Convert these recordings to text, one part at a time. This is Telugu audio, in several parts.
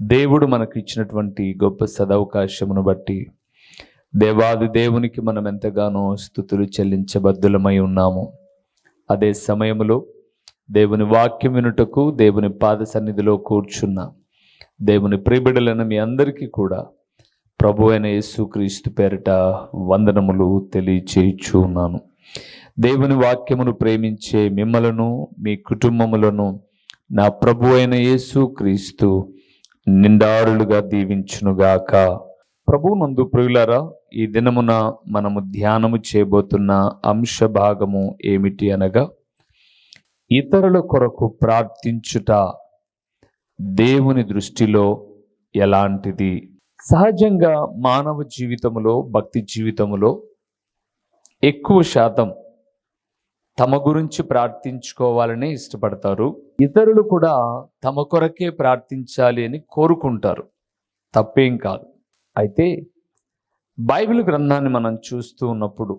దేవుడు మనకు ఇచ్చినటువంటి గొప్ప సదవకాశమును బట్టి దేవాది దేవునికి మనం ఎంతగానో స్థుతులు చెల్లించబద్దులమై ఉన్నాము. అదే సమయంలో దేవుని వాక్యం వినుటకు దేవుని పాద సన్నిధిలో కూర్చున్న దేవుని ప్రిబిడలను మీ అందరికీ కూడా ప్రభు అయిన యేసుక్రీస్తు పేరిట వందనములు తెలియచేయచ్చు ఉన్నాను దేవుని వాక్యమును ప్రేమించే మిమ్మలను మీ కుటుంబములను నా ప్రభు అయిన యేసుక్రీస్తు నిండారులుగా దీవించునుగాక. ప్రభు నందు ప్రియులారా ఈ దినమున మనము ధ్యానము చేయబోతున్న అంశ భాగము ఏమిటి అనగా ఇతరుల కొరకు ప్రార్థించుట దేవుని దృష్టిలో ఎలాంటిది? సహజంగా మానవ జీవితంలో భక్తి జీవితములో ఎక్కువ శాతం తమ గురించి ప్రార్థించుకోవాలని ఇష్టపడతారు. ఇతరులు కూడా తమ కొరకే ప్రార్థించాలి అని కోరుకుంటారు. తప్పేం కాదు. అయితే బైబిల్ గ్రంథాన్ని మనం చూస్తూ ఉన్నప్పుడు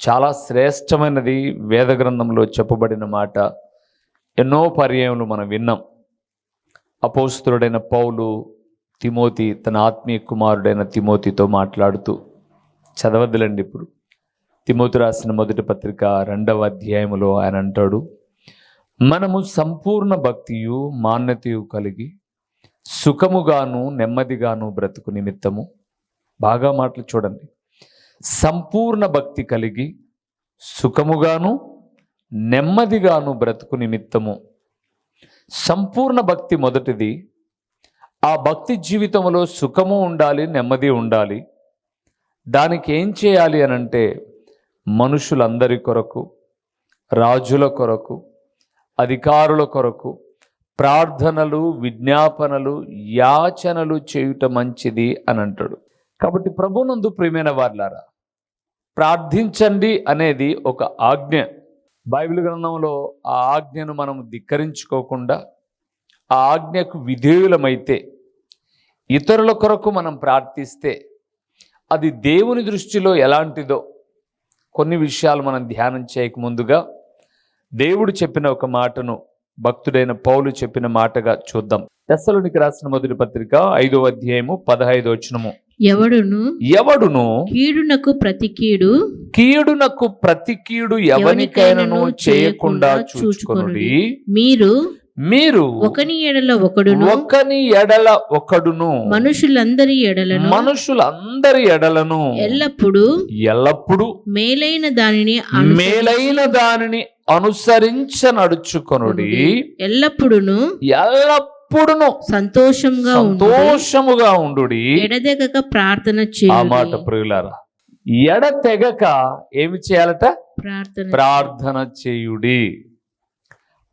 చాలా శ్రేష్టమైనది వేద గ్రంథంలో చెప్పబడిన మాట ఎన్నో పర్యాయములు మనం విన్నాం. అపోస్తుడైన పౌలు తిమోతి తన ఆత్మీయ కుమారుడైన తిమోతితో మాట్లాడుతూ చదవద్దులండి ఇప్పుడు. తిమోతి రాసిన మొదటి పత్రిక రెండవ అధ్యాయములో ఆయన అంటాడు మనము సంపూర్ణ భక్తియు మాన్యతయు కలిగి సుఖముగాను నెమ్మదిగాను బ్రతుకు నిమిత్తము. బాగా మాటలు చూడండి. సంపూర్ణ భక్తి కలిగి సుఖముగాను నెమ్మదిగాను బ్రతుకు నిమిత్తము. సంపూర్ణ భక్తి మొదటిది ఆ భక్తి జీవితంలో సుఖము ఉండాలి నెమ్మది ఉండాలి. దానికి ఏం చేయాలి అనంటే మనుషులందరి కొరకు రాజుల కొరకు అధికారుల కొరకు ప్రార్థనలు విజ్ఞాపనలు యాచనలు చేయుట మంచిది అని అంటాడు. కాబట్టి ప్రభునందు ప్రియమైన వార్లారా ప్రార్థించండి అనేది ఒక ఆజ్ఞ. బైబిల్ గ్రంథంలో ఆ ఆజ్ఞను మనం ధిక్కరించుకోకుండా ఆ ఆజ్ఞకు విధేయులమైతే ఇతరుల కొరకు మనం ప్రార్థిస్తే అది దేవుని దృష్టిలో ఎలాంటిదో కొన్ని విషయాలు మనం ధ్యానం చేయక ముందుగా దేవుడు చెప్పిన ఒక మాటను భక్తుడైన పౌలు చెప్పిన మాటగా చూద్దాం. దశలోనికి రాసిన మొదటి పత్రిక ఐదో అధ్యాయము పదహైదో వచనము. ఎవడును? ఎవడును? కీడునకు ప్రతి కీడు కీడునకు ప్రతి కీడు ఎవరికైనాను చేయకుండా చూచుకొనుడి. మీరు మీరు ఒకని ఎడల ఒకడును ఒకని ఎడల ఒకడును మనుషులందరి ఎడలను మనుషులందరి ఎడలను ఎల్లప్పుడూ ఎల్లప్పుడూ మేలైన దానిని మేలైన దానిని అనుసరించ నడుచుకొనుడి ఎల్లప్పుడును ఎల్లప్పుడును సంతోషంగా ఉండు సంతోషముగా ఉండుడి. ఎడదెగక ప్రార్థన ఆ మాట ప్రియులారా ఎడ తెగక ఏమి చేయాలట? ప్రార్థన ప్రార్థన చేయుడి.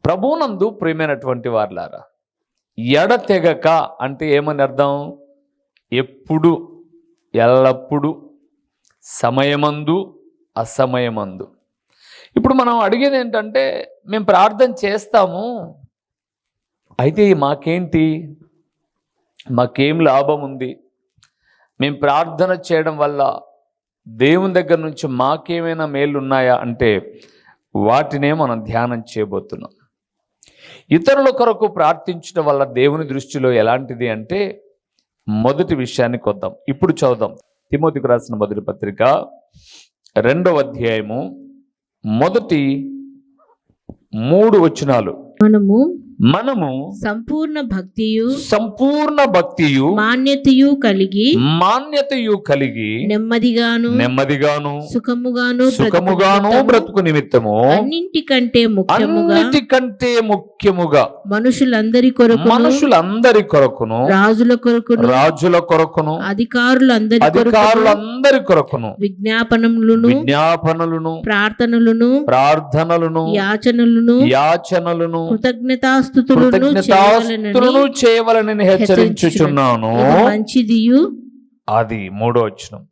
ప్రభునందు ప్రియమైనటువంటి వార్లారా ఎడ తెగక అంటే ఏమని అర్థం? ఎప్పుడు ఎల్లప్పుడు సమయమందు అసమయమందు. ఇప్పుడు మనం అడిగేది ఏంటంటే మేము ప్రార్థన చేస్తాము అయితే మాకేంటి? మాకేం లాభం ఉంది? మేము ప్రార్థన చేయడం వల్ల దేవుని దగ్గర నుంచి మాకేమైనా మేలు ఉన్నాయా అంటే వాటినే మనం ధ్యానం చేయబోతున్నాం. ఇతరుల కొరకు ప్రార్థించడం వల్ల దేవుని దృష్టిలో ఎలాంటిది అంటే మొదటి విషయానికి వద్దాం ఇప్పుడు చదువుదాం. తిమోతికి రాసిన మొదటి పత్రిక రెండవ అధ్యాయము మొదటి మూడు వచనాలు. మనము మనము సంపూర్ణ భక్తియు సంపూర్ణ భక్తియు మాన్యతయు కలిగి మాన్యతయు కలిగి నెమ్మదిగాను నెమ్మదిగాను సుఖముగాను సుఖముగాను బ్రతుకు నిమిత్తము. అన్నింటికంటే ముఖ్యముగా అన్నిటికంటే ముఖ్యముగా మనుషులందరి కొరకు మనుషులందరి కొరకును రాజుల కొరకును రాజుల కొరకును అధికారులందరి కొరకు అధికారులందరి కొరకును విజ్ఞాపనములను విజ్ఞాపనలను ప్రార్థనలను ప్రార్థనలను యాచనలను యాచనలను కృతజ్ఞతా కృతజ్ఞతాస్తులను చేయవలనని హెచ్చరించుచున్నాను. ఇది మంచిదియు? అది మూడో వచనం.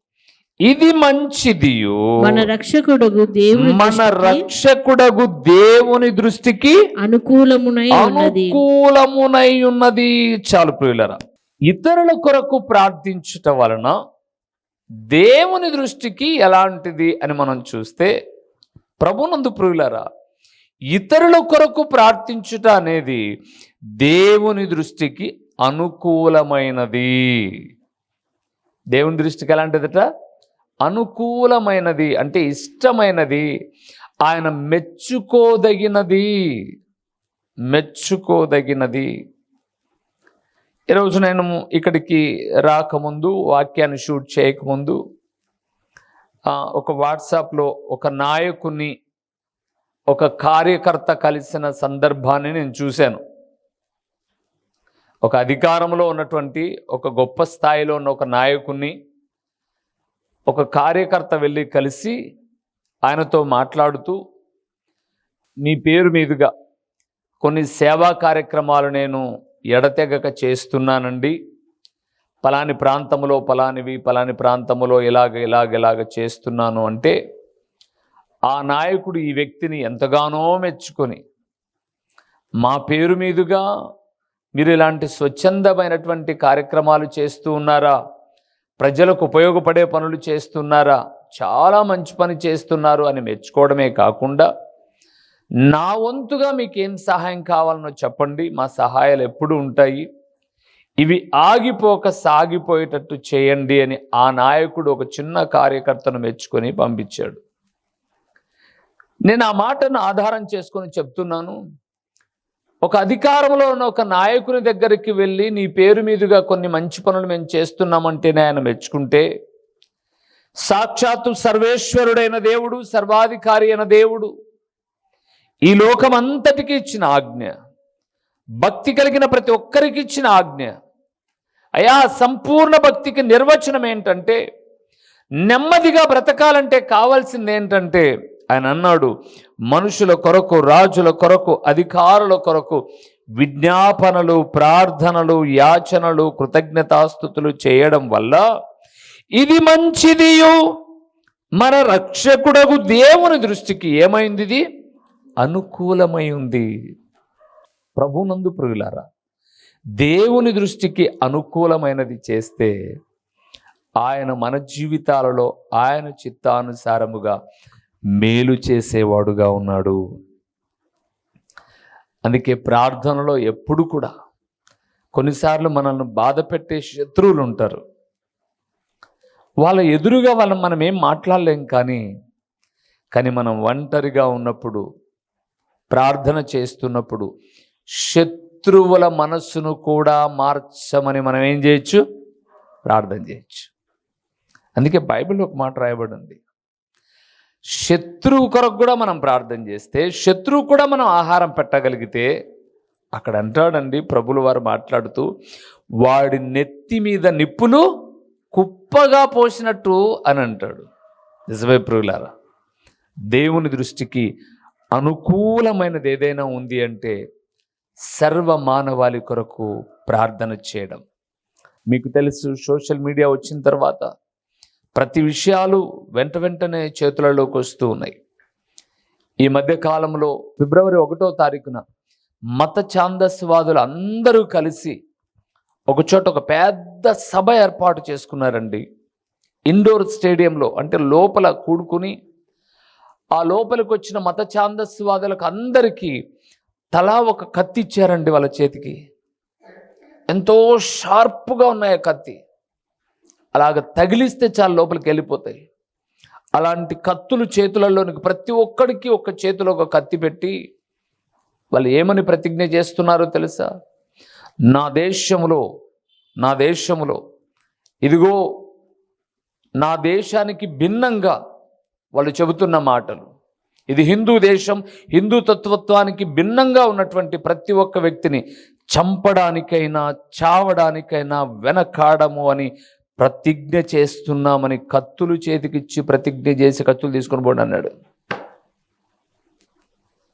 ఇది మంచిదియు. మన రక్షకుడు దేవుని మన రక్షకుడగు దేవుని దృష్టికి అనుకూలమునై ఉన్నది. అనుకూలమునై ఉన్నది. చాలు ప్రియులరా. ఇతరుల కొరకు ప్రార్థించుట వలన దేవుని దృష్టికి ఎలాంటిది అని మనం చూస్తే ప్రభునందు ప్రియులరా ఇతరుల కొరకు ప్రార్థించుట అనేది దేవుని దృష్టికి అనుకూలమైనది. దేవుని దృష్టికి ఎలాంటిదట? అనుకూలమైనది అంటే ఇష్టమైనది ఆయన మెచ్చుకోదగినది మెచ్చుకోదగినది. ఈరోజు నేను ఇక్కడికి రాకముందు వాక్యాన్ని షూట్ చేయకముందు ఒక వాట్సాప్లో ఒక నాయకుని ఒక కార్యకర్త కలిసిన సందర్భాన్ని నేను చూశాను. ఒక అధికారంలో ఉన్నటువంటి ఒక గొప్ప స్థాయిలో ఉన్న ఒక నాయకుణ్ణి ఒక కార్యకర్త వెళ్ళి కలిసి ఆయనతో మాట్లాడుతూ మీ పేరు మీదుగా కొన్ని సేవా కార్యక్రమాలు నేను ఎడతెగక చేస్తున్నానండి. పలాని ప్రాంతంలో పలానివి పలాని ప్రాంతంలో ఇలాగ ఇలాగ ఇలాగ చేస్తున్నాను అంటే ఆ నాయకుడు ఈ వ్యక్తిని ఎంతగానో మెచ్చుకొని మా పేరు మీదుగా మీరు ఇలాంటి స్వచ్ఛందమైనటువంటి కార్యక్రమాలు చేస్తూ ఉన్నారా? ప్రజలకు ఉపయోగపడే పనులు చేస్తున్నారా? చాలా మంచి పని చేస్తున్నారు అని మెచ్చుకోవడమే కాకుండా నా వంతుగా మీకు ఏం సహాయం కావాలనో చెప్పండి. మా సహాయాలు ఎప్పుడు ఉంటాయి? ఇవి ఆగిపోక సాగిపోయేటట్టు చేయండి అని ఆ నాయకుడు ఒక చిన్న కార్యకర్తను మెచ్చుకొని పంపించాడు. నేను ఆ మాటను ఆధారం చేసుకొని చెప్తున్నాను. ఒక అధికారంలో ఉన్న ఒక నాయకుని దగ్గరికి వెళ్ళి నీ పేరు మీదుగా కొన్ని మంచి పనులు మేము చేస్తున్నామంటేనే ఆయన మెచ్చుకుంటే సాక్షాత్తు సర్వేశ్వరుడైన దేవుడు సర్వాధికారి అయిన దేవుడు ఈ లోకమంతటికి ఇచ్చిన ఆజ్ఞ భక్తి కలిగిన ప్రతి ఒక్కరికి ఇచ్చిన ఆజ్ఞ. అయా సంపూర్ణ భక్తికి నిర్వచనం ఏంటంటే నెమ్మదిగా బ్రతకాలంటే కావాల్సింది ఏంటంటే ఆయన అన్నాడు మనుషుల కొరకు రాజుల కొరకు అధికారుల కొరకు విజ్ఞాపనలు ప్రార్థనలు యాచనలు కృతజ్ఞతాస్థుతులు చేయడం వల్ల ఇది మంచిదియు. మన రక్షకుడకు దేవుని దృష్టికి ఏమైంది ఇది? అనుకూలమై ఉంది. ప్రభునందు ప్రియులారా దేవుని దృష్టికి అనుకూలమైనది చేస్తే ఆయన మన జీవితాలలో ఆయన చిత్తానుసారముగా మేలు చేసేవాడుగా ఉన్నాడు. అందుకే ప్రార్థనలో ఎప్పుడు కూడా కొన్నిసార్లు మనల్ని బాధ పెట్టే శత్రువులు ఉంటారు. వాళ్ళ ఎదురుగా వాళ్ళని మనం ఏం మాట్లాడలేం కానీ కానీ మనం ఒంటరిగా ఉన్నప్పుడు ప్రార్థన చేస్తున్నప్పుడు శత్రువుల మనస్సును కూడా మార్చమని మనం ఏం చేయొచ్చు? ప్రార్థన చేయొచ్చు. అందుకే బైబిల్ ఒక మాట రాయబడి ఉంది శత్రువు కొరకు కూడా మనం ప్రార్థన చేస్తే శత్రువు కూడా మనం ఆహారం పెట్టగలిగితే అక్కడ అంటాడండి ప్రభులు వారు మాట్లాడుతూ వాడి నెత్తి మీద నిప్పులు కుప్పగా పోసినట్టు అని అంటాడు. నిజమే ప్రియులారా దేవుని దృష్టికి అనుకూలమైనది ఏదైనా ఉంది అంటే సర్వ మానవాళి కొరకు ప్రార్థన చేయడం. మీకు తెలుసు సోషల్ మీడియా వచ్చిన తర్వాత ప్రతి విషయాలు వెంట వెంటనే చేతులలోకి వస్తూ ఉన్నాయి. ఈ మధ్య కాలంలో ఫిబ్రవరి ఒకటో తారీఖున మత ఛాందస్వాదులు అందరూ కలిసి ఒక చోట ఒక పెద్ద సభ ఏర్పాటు చేసుకున్నారండి. ఇండోర్ స్టేడియంలో అంటే లోపల కూడుకుని ఆ లోపలికి వచ్చిన మత ఛాందస్వాదులకు అందరికీ తలా ఒక కత్తి ఇచ్చారండి వాళ్ళ చేతికి. ఎంతో షార్ప్గా ఉన్నాయి ఆ కత్తి. అలాగ తగిలిస్తే చాలా లోపలికి వెళ్ళిపోతాయి. అలాంటి కత్తులు చేతులలోనికి ప్రతి ఒక్కడికి ఒక చేతిలో ఒక కత్తి పెట్టి వాళ్ళు ఏమని ప్రతిజ్ఞ చేస్తున్నారో తెలుసా? నా దేశములో నా దేశములో ఇదిగో నా దేశానికి భిన్నంగా వాళ్ళు చెబుతున్న మాటలు. ఇది హిందూ దేశం హిందూ తత్వత్వానికి భిన్నంగా ఉన్నటువంటి ప్రతి ఒక్క వ్యక్తిని చంపడానికైనా చావడానికైనా వెనకాడము అని ప్రతిజ్ఞ చేస్తున్నామని కత్తులు చేతికిచ్చి ప్రతిజ్ఞ చేసి కత్తులు తీసుకొని పోండి అన్నాడు.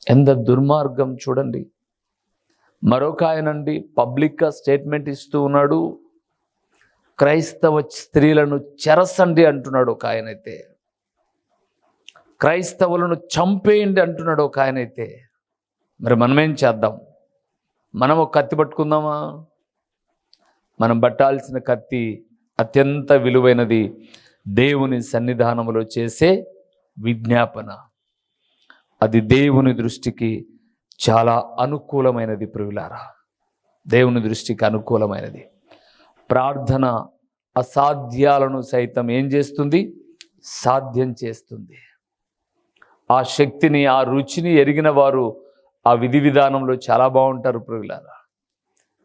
ఎంత దుర్మార్గం చూడండి. మరొక ఆయనండి పబ్లిక్గా స్టేట్మెంట్ ఇస్తూ ఉన్నాడు. క్రైస్తవ స్త్రీలను చెరసండి అంటున్నాడు ఒక ఆయనైతే. క్రైస్తవులను చంపేయండి అంటున్నాడు ఒక ఆయనైతే. మరి మనమేం చేద్దాం? మనం ఒక కత్తి పట్టుకుందామా? మనం పట్టాల్సిన కత్తి అత్యంత విలువైనది దేవుని సన్నిధానంలో చేసే విజ్ఞాపన. అది దేవుని దృష్టికి చాలా అనుకూలమైనది ప్రియులారా. దేవుని దృష్టికి అనుకూలమైనది. ప్రార్థన అసాధ్యాలను సైతం ఏం చేస్తుంది? సాధ్యం చేస్తుంది. ఆ శక్తిని ఆ రుచిని ఎరిగిన వారు ఆ విధి విధానంలో చాలా బాగుంటారు ప్రియులారా.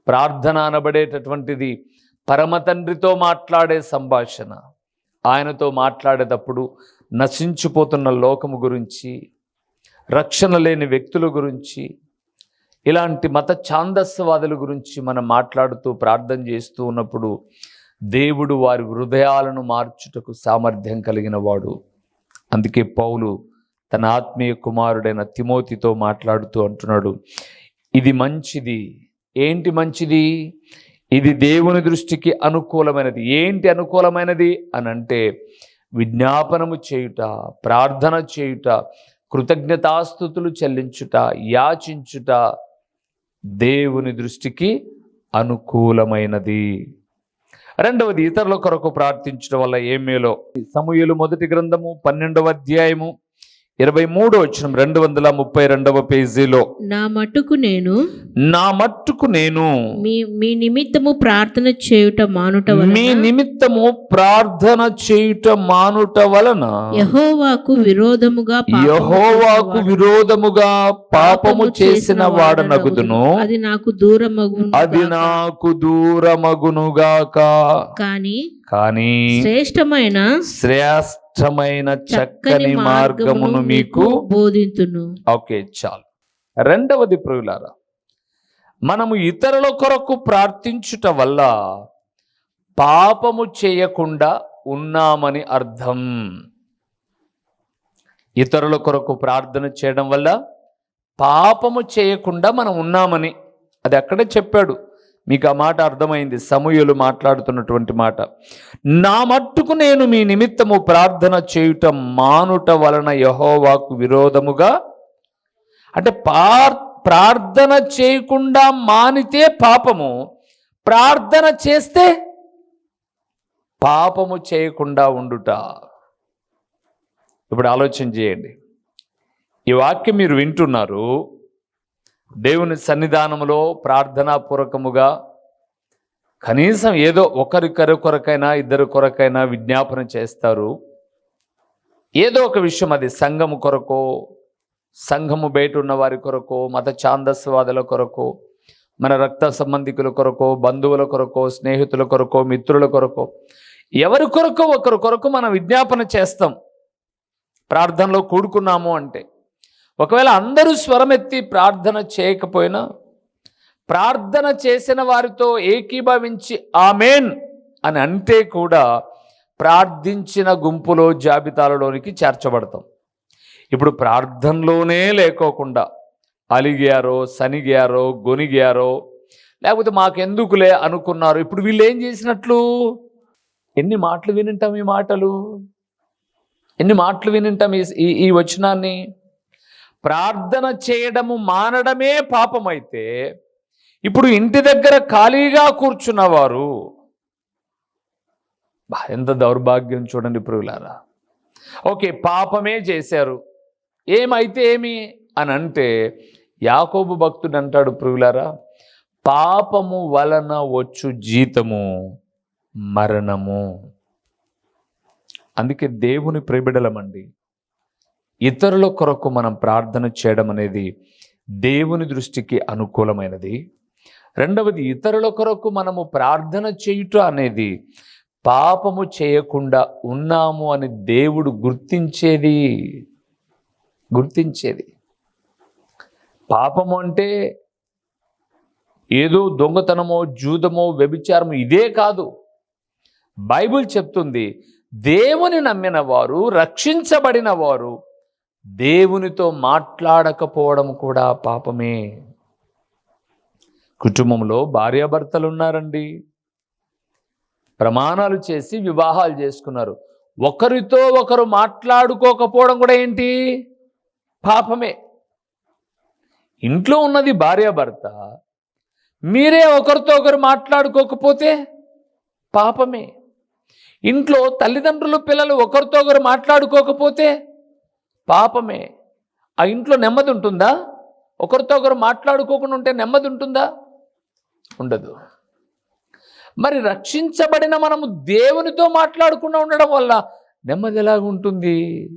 ప్రార్థన అనబడేటటువంటిది పరమతండ్రితో మాట్లాడే సంభాషణ ఆయనతో మాట్లాడేటప్పుడు నశించిపోతున్న లోకము గురించి రక్షణ లేని వ్యక్తుల గురించి ఇలాంటి మత ఛాందస్యవాదుల గురించి మనం మాట్లాడుతూ ప్రార్థన చేస్తూ ఉన్నప్పుడు దేవుడు వారి హృదయాలను మార్చుటకు సామర్థ్యం కలిగిన వాడు అందుకే పౌలు తన ఆత్మీయ కుమారుడైన తిమోతితో మాట్లాడుతూ అంటున్నాడు ఇది మంచిది. ఏంటి మంచిది? ఇది దేవుని దృష్టికి అనుకూలమైనది. ఏంటి అనుకూలమైనది? అని అంటే విజ్ఞాపనము చేయుట ప్రార్థన చేయుట కృతజ్ఞతాస్థుతులు చెల్లించుట యాచించుట దేవుని దృష్టికి అనుకూలమైనది. రెండవది ఇతరుల కొరకు ప్రార్థించడం వల్ల ఏం మేలో సమూహలు మొదటి గ్రంథము పన్నెండవ అధ్యాయము ఇరవై మూడో వచ్చిన రెండు వందల ముప్పై రెండవ పేజీలో. నా మట్టుకు నేను నా మట్టుకు నేను మీ మీ నిమిత్తము ప్రార్థన చేయుట మానుట మీ నిమిత్తము ప్రార్థన చేయుట మానుట వలన యహోవాకు విరోధముగా పాపము యహోవాకు విరోధముగా పాపము చేసిన వాడనగుదును. అది నాకు దూరమగు అది నాకు దూరమగునుగాక కానీ కానీ శ్రేష్టమైన శ్రేష్టమైన చక్కని మార్గమును మీకు బోధింతును. ఓకే చాలు. రెండవది ప్రియులారా మనము ఇతరుల కొరకు ప్రార్థించుట వల్ల పాపము చేయకుండా ఉన్నామని అర్థం. ఇతరుల కొరకు ప్రార్థన చేయడం వల్ల పాపము చేయకుండా మనం ఉన్నామని అది అక్కడే చెప్పాడు. మీకు ఆ మాట అర్థమైంది. సమూయులు మాట్లాడుతున్నటువంటి మాట. నా మట్టుకు నేను మీ నిమిత్తము ప్రార్థన చేయుట మానుట వలన యహోవాకు విరోధముగా అంటే పార్ ప్రార్థన చేయకుండా మానితే పాపము ప్రార్థన చేస్తే పాపము చేయకుండా ఉండుట. ఇప్పుడు ఆలోచన చేయండి. ఈ వాక్యం మీరు వింటున్నారు. దేవుని సన్నిధానంలో ప్రార్థనాపూర్వకముగా కనీసం ఏదో ఒకరికరి కొరకైనా ఇద్దరు కొరకైనా విజ్ఞాపన చేస్తారు. ఏదో ఒక విషయం అది సంఘము కొరకో సంఘము బయట ఉన్న వారి కొరకో మత ఛాందస్వాదుల కొరకో మన రక్త సంబంధికుల కొరకో బంధువుల కొరకో స్నేహితుల కొరకో మిత్రుల కొరకో ఎవరి కొరకో ఒకరి కొరకు మనం విజ్ఞాపన చేస్తాం. ప్రార్థనలో కూడుకున్నాము అంటే ఒకవేళ అందరూ స్వరమెత్తి ప్రార్థన చేయకపోయినా ప్రార్థన చేసిన వారితో ఏకీభవించి ఆమెన్ అని అంటే కూడా ప్రార్థించిన గుంపులో జాబితాలలోనికి చేర్చబడతాం. ఇప్పుడు ప్రార్థనలోనే లేకోకుండా అలిగారో సనిగారో గొనిగారో లేకపోతే మాకెందుకులే అనుకున్నారు ఇప్పుడు వీళ్ళు ఏం చేసినట్లు? ఎన్ని మాటలు వినింటాం ఈ మాటలు? ఎన్ని మాటలు వినింటాం ఈ ఈ- ఈ వచనాన్ని? ప్రార్థన చేయడము మానడమే పాపమైతే ఇప్పుడు ఇంటి దగ్గర ఖాళీగా కూర్చున్నవారు ఎంత దౌర్భాగ్యం చూడండి ప్రియులారా. ఓకే పాపమే చేశారు. ఏమైతే ఏమి అని అంటే యాకోబు భక్తుడు అంటాడు ప్రియులారా పాపము వలన వచ్చు జీతము మరణము. అందుకే దేవుని ప్రిబిడలమండి. ఇతరుల కొరకు మనం ప్రార్థన చేయడం అనేది దేవుని దృష్టికి అనుకూలమైనది. రెండవది ఇతరుల కొరకు మనము ప్రార్థన చేయుట అనేది పాపము చేయకుండా ఉన్నాము అని దేవుడు గుర్తించేది. గుర్తించేది. పాపము అంటే ఏదో దొంగతనమో జూదమో వ్యభిచారమో ఇదే కాదు. బైబిల్ చెప్తుంది దేవుని నమ్మిన వారు రక్షించబడిన వారు దేవునితో మాట్లాడకపోవడం కూడా పాపమే. కుటుంబంలో భార్యాభర్తలు ఉన్నారండి ప్రమాణాలు చేసి వివాహాలు చేసుకున్నారు. ఒకరితో ఒకరు మాట్లాడుకోకపోవడం కూడా ఏంటి? పాపమే. ఇంట్లో ఉన్నది భార్యాభర్త. మీరే ఒకరితో ఒకరు మాట్లాడుకోకపోతే పాపమే. ఇంట్లో తల్లిదండ్రులు పిల్లలు ఒకరితో ఒకరు మాట్లాడుకోకపోతే పాపమే. ఆ ఇంట్లో నెమ్మది ఉంటుందా? ఒకరితో ఒకరు మాట్లాడుకోకుండా ఉంటే నెమ్మది ఉంటుందా? ఉండదు. మరి రక్షించబడిన మనము దేవునితో మాట్లాడకుండా ఉండడం వల్ల నెమ్మది ఎలాగ ఉంటుంది?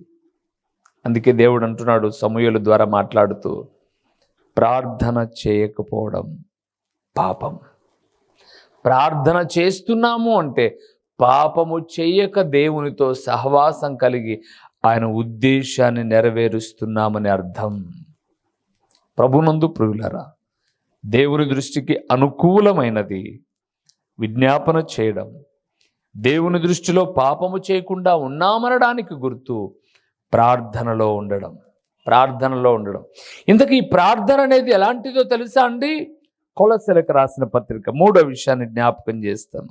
అందుకే దేవుడు అంటున్నాడు సమూహల ద్వారా మాట్లాడుతూ ప్రార్థన చేయకపోవడం పాపం. ప్రార్థన చేస్తున్నాము అంటే పాపము చేయక దేవునితో సహవాసం కలిగి ఆయన ఉద్దేశాన్ని నెరవేరుస్తున్నామని అర్థం. ప్రభునందు ప్రియులరా దేవుని దృష్టికి అనుకూలమైనది విజ్ఞాపన చేయడం. దేవుని దృష్టిలో పాపము చేయకుండా ఉన్నామనడానికి గుర్తు ప్రార్థనలో ఉండడం. ప్రార్థనలో ఉండడం. ఇంతకీ ఈ ప్రార్థన అనేది ఎలాంటిదో తెలుసా అండి? కొలసెలకు రాసిన పత్రిక మూడో విషయాన్ని జ్ఞాపకం చేస్తాను.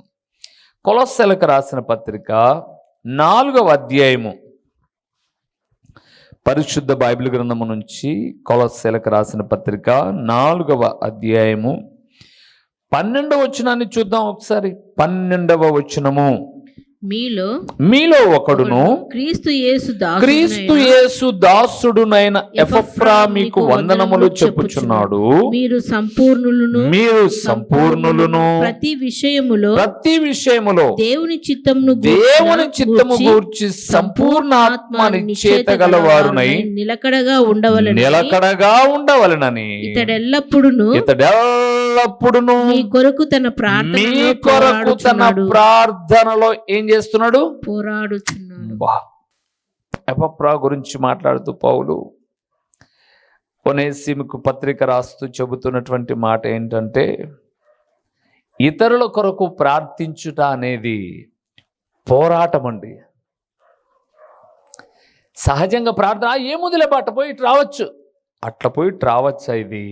కొలసెలకు రాసిన పత్రిక నాలుగవ అధ్యాయము. పరిశుద్ధ బైబిల్ గ్రంథము నుంచి కొలశీలకు రాసిన పత్రిక నాలుగవ అధ్యాయము. పన్నెండవ వచనాన్ని చూద్దాం ఒకసారి. పన్నెండవ వచనము. మీలో మీలో ఒకడును క్రీస్తు యేసు క్రీస్తు యేసు దాసుడునైన ఎఫఫ్రా మీకు వందనములు చెప్పుచున్నాడు. మీరు సంపూర్ణులను మీరు సంపూర్ణులను ప్రతి విషయములో ప్రతి విషయములో దేవుని చిత్తమును దేవుని చిత్తము గూర్చి సంపూర్ణ ఆత్మ నిశ్చేత గలవారునై నిలకడగా ఉండవలని నిలకడగా ఉండవలనని ఇతడెల్లప్పుడును ఇతడెల్లప్పుడును మీ కొరకు తన మీ ప్రార్థనలో కొరకు తన ప్రార్థనలో ఏం చేస్తున్నాడు? పోరాడుచున్నాడు. ఎపప్రా గురించి మాట్లాడుతూ పౌలు కొనేసిముకు పత్రిక రాస్తూ చెబుతున్నటువంటి మాట ఏంటంటే ఇతరుల కొరకు ప్రార్థించుట అనేది పోరాటం అండి సహజంగా ప్రార్థన "ఆ, ఏముందిలే బాట పోయి ఇటు రావచ్చు. అట్లా పోయి ఇటు రావచ్చా ఇది?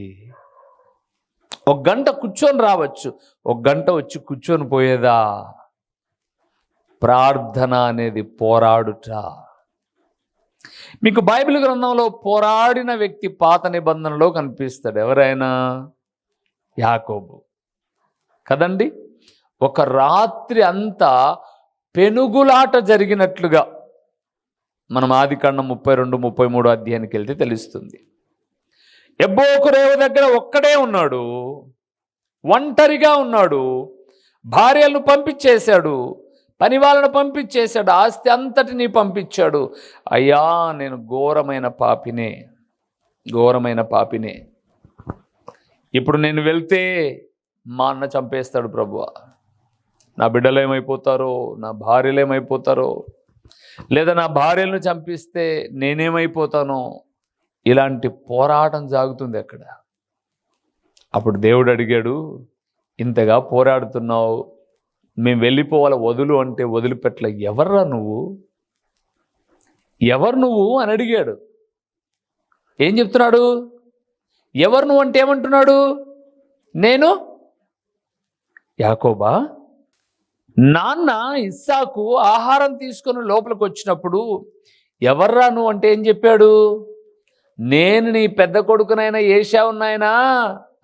ఒక గంట కూర్చొని రావచ్చు. ఒక గంట వచ్చి కూర్చొని పోయేదా? ప్రార్థన అనేది పోరాడుట. మీకు బైబిల్ గ్రంథంలో పోరాడిన వ్యక్తి పాత నిబంధనలో కనిపిస్తాడు. ఎవరైనా? యాకోబు. కదండి? ఒక రాత్రి అంతా పెనుగులాట జరిగినట్లుగా మనం ఆదికాండం ముప్పై రెండు ముప్పై మూడు అధ్యాయానికి వెళ్తే తెలుస్తుంది. ఎబ్బోకు రేవు దగ్గర ఒక్కడే ఉన్నాడు. ఒంటరిగా ఉన్నాడు. భార్యలను పంపించేశాడు. పని వాళ్ళను పంపించేశాడు ఆస్తి అంతటిని పంపించాడు. అయ్యా నేను ఘోరమైన పాపినే ఘోరమైన పాపినే. ఇప్పుడు నేను వెళ్తే మా అన్న చంపేస్తాడు ప్రభువ. నా బిడ్డలు ఏమైపోతారో నా భార్యలు ఏమైపోతారో లేదా నా భార్యలను చంపిస్తే నేనేమైపోతానో ఇలాంటి పోరాటం సాగుతుంది అక్కడ. అప్పుడు దేవుడు అడిగాడు ఇంతగా పోరాడుతున్నావు మేము వెళ్ళిపోవాలి వదులు అంటే వదిలిపెట్టలే. ఎవర్రా నువ్వు? ఎవరు నువ్వు అని అడిగాడు. ఏం చెప్తున్నాడు? ఎవరు నువ్వు అంటే ఏమంటున్నాడు? నేను? యాకోబా నాన్న ఇస్సాకు ఆహారం తీసుకొని లోపలికి వచ్చినప్పుడు ఎవర్రా నువ్వు అంటే ఏం చెప్పాడు? నేను నీ పెద్ద కొడుకునైనా ఏషా నాయనా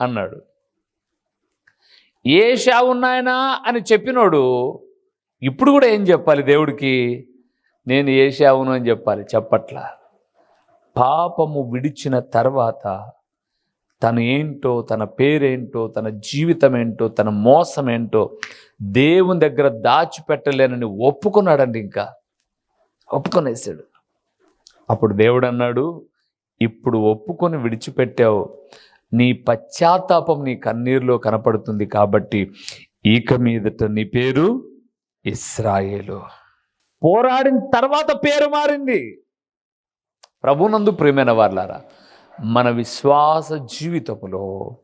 అన్నాడు. ఏ ఉన్నాయనా అని చెప్పినోడు ఇప్పుడు కూడా ఏం చెప్పాలి దేవుడికి? నేను ఏ షావును అని చెప్పాలి? చెప్పట్లా. పాపము విడిచిన తర్వాత తను ఏంటో తన పేరేంటో తన జీవితం ఏంటో తన మోసం ఏంటో దేవుని దగ్గర దాచిపెట్టలేనని ఒప్పుకున్నాడండి ఇంకా. ఒప్పుకొనేసాడు. అప్పుడు దేవుడు అన్నాడు ఇప్పుడు ఒప్పుకొని విడిచిపెట్టావు. నీ పశ్చాత్తాపం నీ కన్నీరులో కనపడుతుంది కాబట్టి ఈక మీదట నీ పేరు ఇస్రాయేలు. పోరాడిన తర్వాత పేరు మారింది. ప్రభునందు ప్రేమైన వాళ్ళారా మన విశ్వాస జీవితములో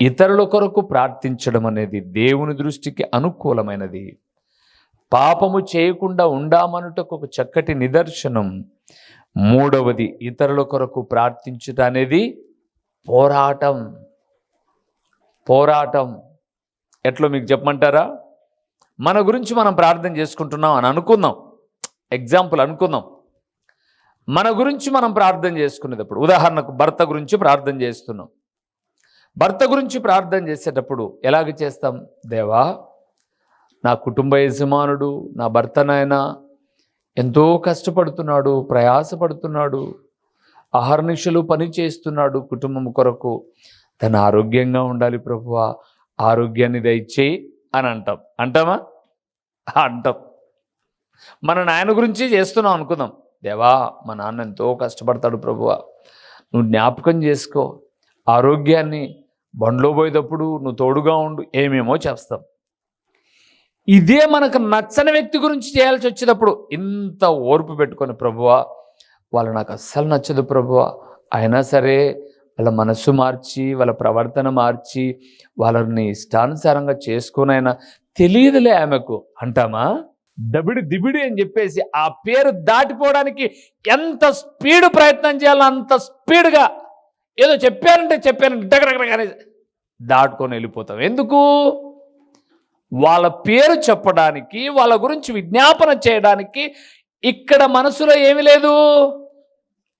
ఇతరుల కొరకు ప్రార్థించడం అనేది దేవుని దృష్టికి అనుకూలమైనది. పాపము చేయకుండా ఉండామనుటకు ఒక చక్కటి నిదర్శనం. మూడవది ఇతరుల కొరకు ప్రార్థించుట అనేది పోరాటం పోరాటం. ఎట్లో మీకు చెప్పమంటారా? మన గురించి మనం ప్రార్థన చేసుకుంటున్నాం అని అనుకుందాం. ఎగ్జాంపుల్ అనుకుందాం. మన గురించి మనం ప్రార్థన చేసుకునేటప్పుడు ఉదాహరణకు భర్త గురించి ప్రార్థన చేస్తున్నాం. భర్త గురించి ప్రార్థన చేసేటప్పుడు ఎలాగ చేస్తాం? దేవా నా కుటుంబ యజమానుడు నా భర్త నాయన ఎంతో కష్టపడుతున్నాడు ప్రయాసపడుతున్నాడు. అహర్నిశలు పని చేస్తున్నాడు కుటుంబం కొరకు. తన ఆరోగ్యంగా ఉండాలి ప్రభువ. ఆరోగ్యాన్ని దయచేయి అని అంటాం. అంటామా? అంటాం. మన నాయన గురించి చేస్తున్నాం అనుకుందాం. దేవా మా నాన్న ఎంతో కష్టపడతాడు ప్రభువ. నువ్వు జ్ఞాపకం చేసుకో. ఆరోగ్యాన్ని బండ్లో పోయేటప్పుడు నువ్వు తోడుగా ఉండు. ఏమేమో చేస్తాం. ఇదే మనకు నచ్చని వ్యక్తి గురించి చేయాల్సి వచ్చేటప్పుడు ఇంత ఓర్పు పెట్టుకొని ప్రభువా వాళ్ళు నాకు అస్సలు నచ్చదు ప్రభువా. అయినా సరే వాళ్ళ మనస్సు మార్చి వాళ్ళ ప్రవర్తన మార్చి వాళ్ళని ఇష్టానుసారంగా చేసుకునైనా తెలియదులే ఆమెకు. అంటామా? దబిడి దిబిడి అని చెప్పేసి ఆ పేరు దాటిపోవడానికి ఎంత స్పీడ్ ప్రయత్నం చేయాలో అంత స్పీడ్గా ఏదో చెప్పారంటే చెప్పారంటే డగరగరగానే దాటుకొని వెళ్ళిపోతాం ఎందుకు వాళ్ళ పేరు చెప్పడానికి వాళ్ళ గురించి విజ్ఞాపన చేయడానికి ఇక్కడ మనసులో ఏమీ లేదు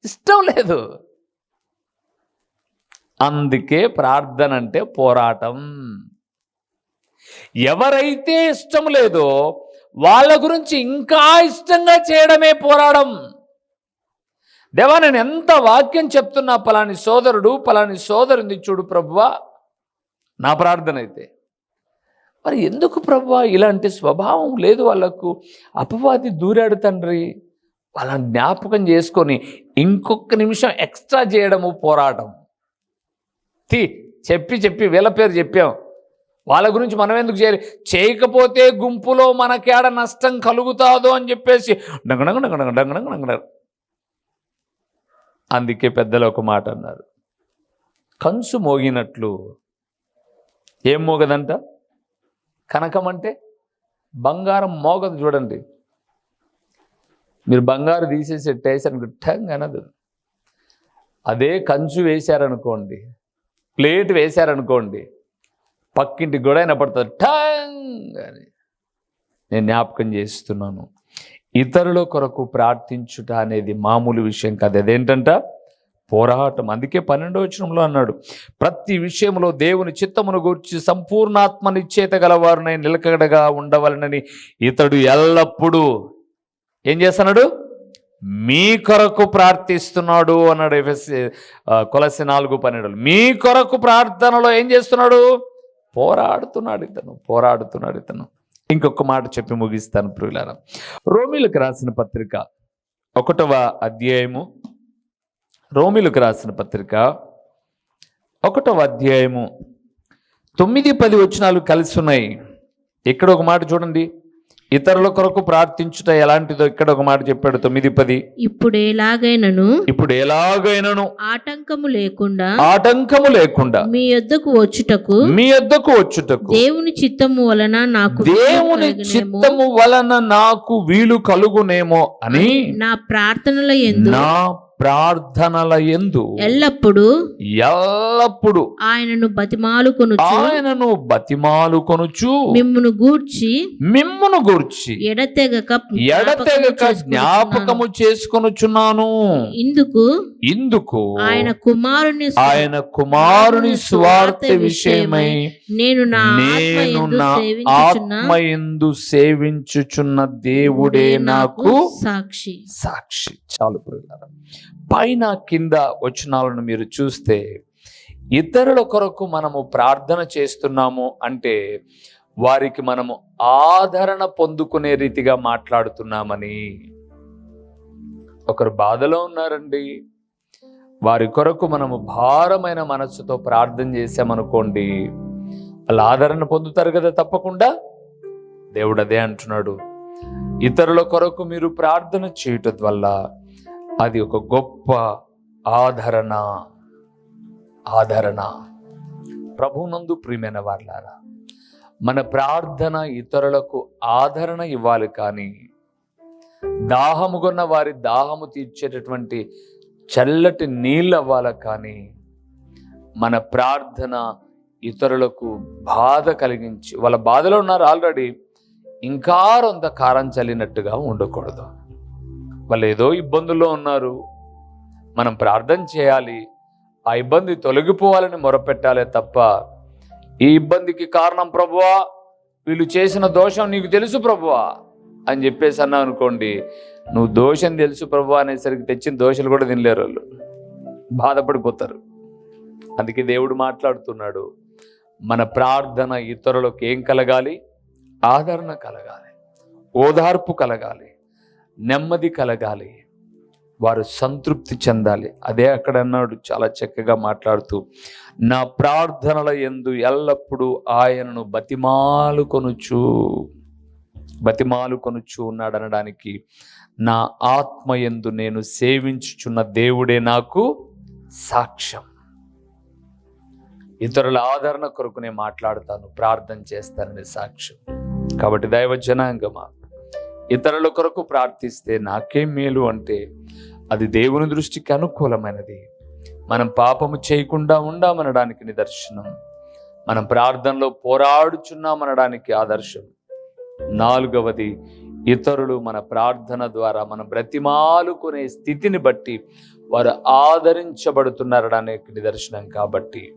ఇష్టం లేదు. అందుకే ప్రార్థన అంటే పోరాటం. ఎవరైతే ఇష్టం లేదో వాళ్ళ గురించి ఇంకా ఇష్టంగా చేయడమే పోరాడం దేవా నేను ఎంత వాక్యం చెప్తున్నా పలాని సోదరుడు పలాని సోదరుని చూడు ప్రభువా. నా ప్రార్థన అయితే. మరి ఎందుకు ప్రభువా? ఇలాంటి స్వభావం లేదు వాళ్ళకు. అపవాది దూరాడు తండ్రి. వాళ్ళని జ్ఞాపకం చేసుకొని ఇంకొక నిమిషం ఎక్స్ట్రా చేయడము పోరాటం. తీ చెప్పి చెప్పి వీళ్ళ పేరు చెప్పాం. వాళ్ళ గురించి మనం ఎందుకు చేయాలి? చేయకపోతే గుంపులో మనకేడ నష్టం కలుగుతాదో అని చెప్పేసి డంగడంగ అందుకే పెద్దలు ఒక మాట అన్నారు. కంచు మోగినట్లు ఏం మోగదంట? కనకం అంటే బంగారం మోగదు చూడండి. మీరు బంగారు తీసేసి వేసారు ఠంగ్ అనదు. అదే కంచు వేశారనుకోండి ప్లేట్ వేశారనుకోండి పక్కింటి గొడవ వినపడుతుంది ఠంగ్ అని నేను జ్ఞాపకం చేస్తున్నాను. ఇతరుల కొరకు ప్రార్థించుట అనేది మామూలు విషయం కాదు. అదేంటంట? పోరాటం. అందుకే పన్నెండో వచనంలో అన్నాడు ప్రతి విషయంలో దేవుని చిత్తమును గూర్చి సంపూర్ణాత్మ నిశ్చేత గలవారునై నిలకడగా ఉండవలనని ఇతడు ఎల్లప్పుడూ ఏం చేస్తున్నాడు? మీ కొరకు ప్రార్థిస్తున్నాడు అన్నాడు ఎఫెస్సి కొలసి నాలుగు పన్నెండు మీ కొరకు ప్రార్థనలో ఏం చేస్తున్నాడు? పోరాడుతున్నాడు ఇతను పోరాడుతున్నాడు ఇతను. ఇంకొక మాట చెప్పి ముగిస్తాను ప్రియులారా. రోమిలకు రాసిన పత్రిక ఒకటవ అధ్యాయము. రోమిలకు రాసిన పత్రిక ఒకటవ అధ్యాయము. తొమ్మిది పది వచనాలు కలిసి ఉన్నాయి. ఇక్కడ ఒక మాట చూడండి. ఇతరుల కొరకు ప్రార్థించుట ఎలాంటిదో ఇక్కడ ఒక మాట చెప్పాడు తొమ్మిది పది. ఇప్పుడు ఎలాగైనను ఇప్పుడు ఎలాగైనను? ఆటంకము లేకుండా ఆటంకము లేకుండా మీ యొద్దకు వచ్చుటకు మీ యొద్దకు వచ్చుటకు దేవుని చిత్తము వలన నాకు దేవుని చిత్తము వలన నాకు వీలు కలుగునేమో అని నా ప్రార్థనల ఎందు నా ప్రార్థనల ఎందు ఎల్లప్పుడూ ఎల్లప్పుడు ఆయనను బతిమాలుకొనుచు ఆయనను బతిమాలు కొనుచు మిమ్మును గూర్చి మిమ్మును గూర్చి ఎడతెగక ఎడతెగక జ్ఞాపకము చేసుకొనుచున్నాను. ఇందుకు ఇందుకు ఆయన కుమారుని ఆయన కుమారుని స్వార్థ విషయమై నేను నా ఆత్మ నేను నా సేవించుచున్న. ఆత్మయందు సేవించుచున్న దేవుడే నాకు సాక్షి. సాక్షి. చాలు. పైన కింద వచనాలను మీరు చూస్తే ఇతరుల కొరకు మనము ప్రార్థన చేస్తున్నాము అంటే వారికి మనము ఆదరణ పొందుకునే రీతిగా మాట్లాడుతున్నామని. ఒకరు బాధలో ఉన్నారండి. వారి కొరకు మనము భారమైన మనస్సుతో ప్రార్థన చేశామనుకోండి వాళ్ళు ఆదరణ పొందుతారు కదా తప్పకుండా. దేవుడు అదే అంటున్నాడు. ఇతరుల కొరకు మీరు ప్రార్థన చేయటం వల్ల అది ఒక గొప్ప ఆదరణ ఆదరణ. ప్రభునందు ప్రియమైన వాళ్ళారా మన ప్రార్థన ఇతరులకు ఆదరణ ఇవ్వాలి కానీ దాహముగొన్న వారి దాహము తీర్చేటటువంటి చల్లటి నీళ్ళు అవ్వాలి కానీ మన ప్రార్థన ఇతరులకు బాధ కలిగించి వాళ్ళ బాధలో ఉన్నారు ఆల్రెడీ ఇంకా రొంత కారం చల్లినట్టుగా ఉండకూడదు. వాళ్ళు ఏదో ఇబ్బందుల్లో ఉన్నారు. మనం ప్రార్థన చేయాలి. ఆ ఇబ్బంది తొలగిపోవాలని మొరపెట్టాలే తప్ప ఈ ఇబ్బందికి కారణం ప్రభువా వీళ్ళు చేసిన దోషం నీకు తెలుసు ప్రభువా అని చెప్పేసి అన్నావు అనుకోండి నువ్వు దోషం తెలుసు ప్రభువా అనేసరికి తెచ్చిన దోషాలు కూడా తినలేరు వాళ్ళు. బాధపడిపోతారు. అందుకే దేవుడు మాట్లాడుతున్నాడు మన ప్రార్థన ఇతరులకు ఏం కలగాలి? ఆదరణ కలగాలి. ఓదార్పు కలగాలి. నెమ్మది కలగాలి. వారు సంతృప్తి చెందాలి. అదే అక్కడ అన్నాడు చాలా చక్కగా మాట్లాడుతూ నా ప్రార్థనల ఎందు ఎల్లప్పుడూ ఆయనను బతిమాలు కొనుచు బతిమాలు కొనుచు ఉన్నాడు అనడానికి నా ఆత్మ ఎందు నేను సేవించుచున్న దేవుడే నాకు సాక్ష్యం. ఇతరుల ఆదరణ కొరకు నేను మాట్లాడతాను ప్రార్థన చేస్తానని సాక్ష్యం. కాబట్టి దైవ జనాంగమా ఇతరుల కొరకు ప్రార్థిస్తే నాకేం మేలు అంటే అది దేవుని దృష్టికి అనుకూలమైనది. మనం పాపము చేయకుండా ఉండామనడానికి నిదర్శనం. మనం ప్రార్థనలో పోరాడుచున్నామనడానికి ఆదర్శం. నాలుగవది ఇతరులు మన ప్రార్థన ద్వారా మన బ్రతిమాలుకునే స్థితిని బట్టి వారు ఆదరించబడుతున్నారడానికి నిదర్శనం కాబట్టి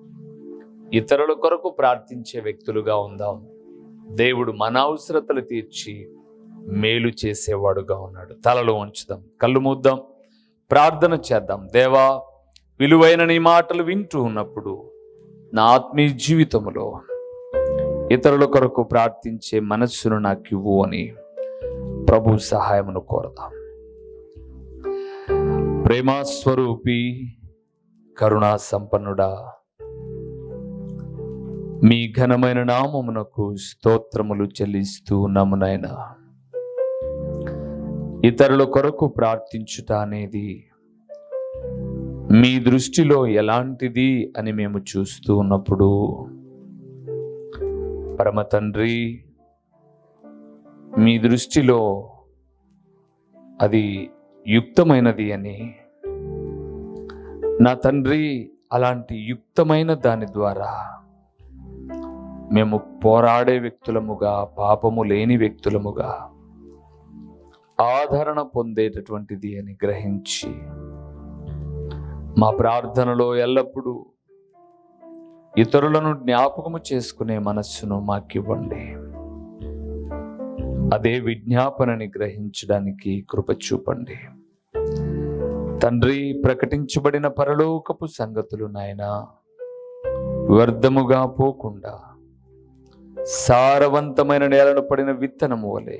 ఇతరుల కొరకు ప్రార్థించే వ్యక్తులుగా ఉందాం. దేవుడు మన అవసరతలు తీర్చి మేలు చేసేవాడుగా ఉన్నాడు. తలలో ఉంచుదాం కళ్ళు మూద్దాం ప్రార్థన చేద్దాం. దేవా విలువైన నీ మాటలు వింటూ ఉన్నప్పుడు నా ఆత్మీయ జీవితంలో ఇతరుల కొరకు ప్రార్థించే మనస్సును నాకు ఇవ్వు అని ప్రభు సహాయమును కోరదాం. ప్రేమాస్వరూపి కరుణా సంపన్నుడా మీ ఘనమైన నామమునకు స్తోత్రములు చెల్లిస్తూ నమునైనా ఇతరుల కొరకు ప్రార్థించుట అనేది మీ దృష్టిలో ఎలాంటిది అని మేము చూస్తూ ఉన్నప్పుడు పరమ తండ్రి మీ దృష్టిలో అది యుక్తమైనది అని నా తండ్రి అలాంటి యుక్తమైన దాని ద్వారా మేము పోరాడే వ్యక్తులముగా పాపము లేని వ్యక్తులముగా ఆదరణ పొందేటటువంటిది అని గ్రహించి మా ప్రార్థనలో ఎల్లప్పుడూ ఇతరులను జ్ఞాపకము చేసుకునే మనస్సును మాకివ్వండి. అదే విజ్ఞాపనని గ్రహించడానికి కృప చూపండి. తండ్రి ప్రకటించబడిన పరలోకపు సంగతులు నాయన వ్యర్థముగా పోకుండా సారవంతమైన నేలను పడిన విత్తనము వలె